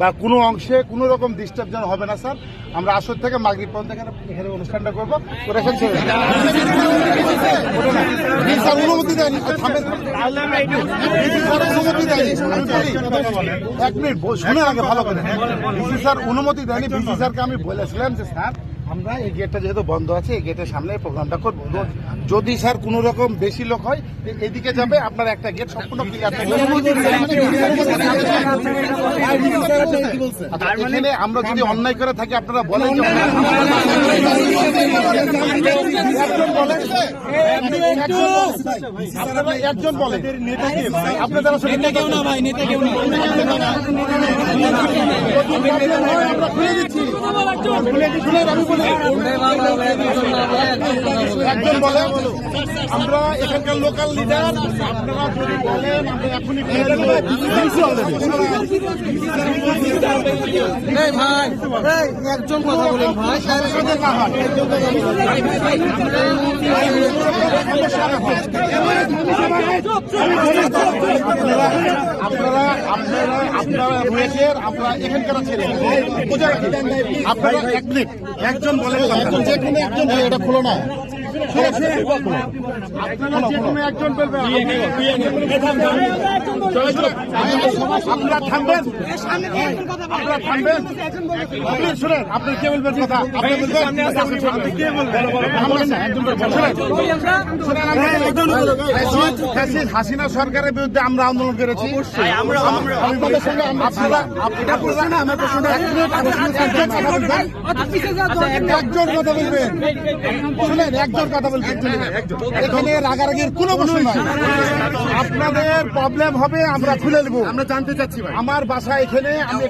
বা কোনো অংশে কোনো রকম ডিস্টার্ব যেন হবে না, স্যার। আমরা আসর থেকে মাগরিব পর্যন্ত এখানে এখানে অনুষ্ঠানটা করব। ওটা এখানে ছেড়ে দেন। ওটা না। প্লিজ, স্যার, অনুমতি দেয়নি এক মিনিট শুনে আগে ভালো করে। বিসি স্যার, অনুমতি দেয়নি। বিসি স্যারকে আমি বলেছিলাম যে, স্যার আমরা এই গেটটা যেহেতু বন্ধ আছে এই গেটের সামনে প্রোগ্রামটা করব। যদি স্যার কোনো রকম বেশি লোক হয় এদিকে যাবে আপনার একটা গেট সম্পূর্ণ ক্লিয়ার আচ্ছা, আমরা যদি অন্যায় করে থাকি আপনারা বলেন একজন বলেন। আপনারা নেতা কেউ না ভাই নেতা কেউ না। আমরা খুলে দিচ্ছি খুলে দিচ্ছি আমি বলি একজন বলে আমরা এখানকার লোকাল লিডার আপনারা যদি বলেন আমরা এখনই খুলে দেবো এই ভাই একজন কথা বলেন ভাই কাজে না হয়। আপনারা এখানকার এক মিনিট। একজন বলেন যেখানে যে কোনো একজন এটা খুলো না। আপনারা থামবেন আপনারা থামবেন আপনি শুনেন আপনি কে বলবেন কথা আপনি কে হাসিনা সরকারের বিরুদ্ধে আমরা আন্দোলন করেছি একজন কথা বলবেন। শুনেন একজন কথা বলবেন এখানে রাগারাগির কোনো প্রশ্ন নাই। আপনাদের প্রবলেম হবে আমরা খুলে নেব। আমরা জানতে চাচ্ছি আমার বাসা এখানে আমি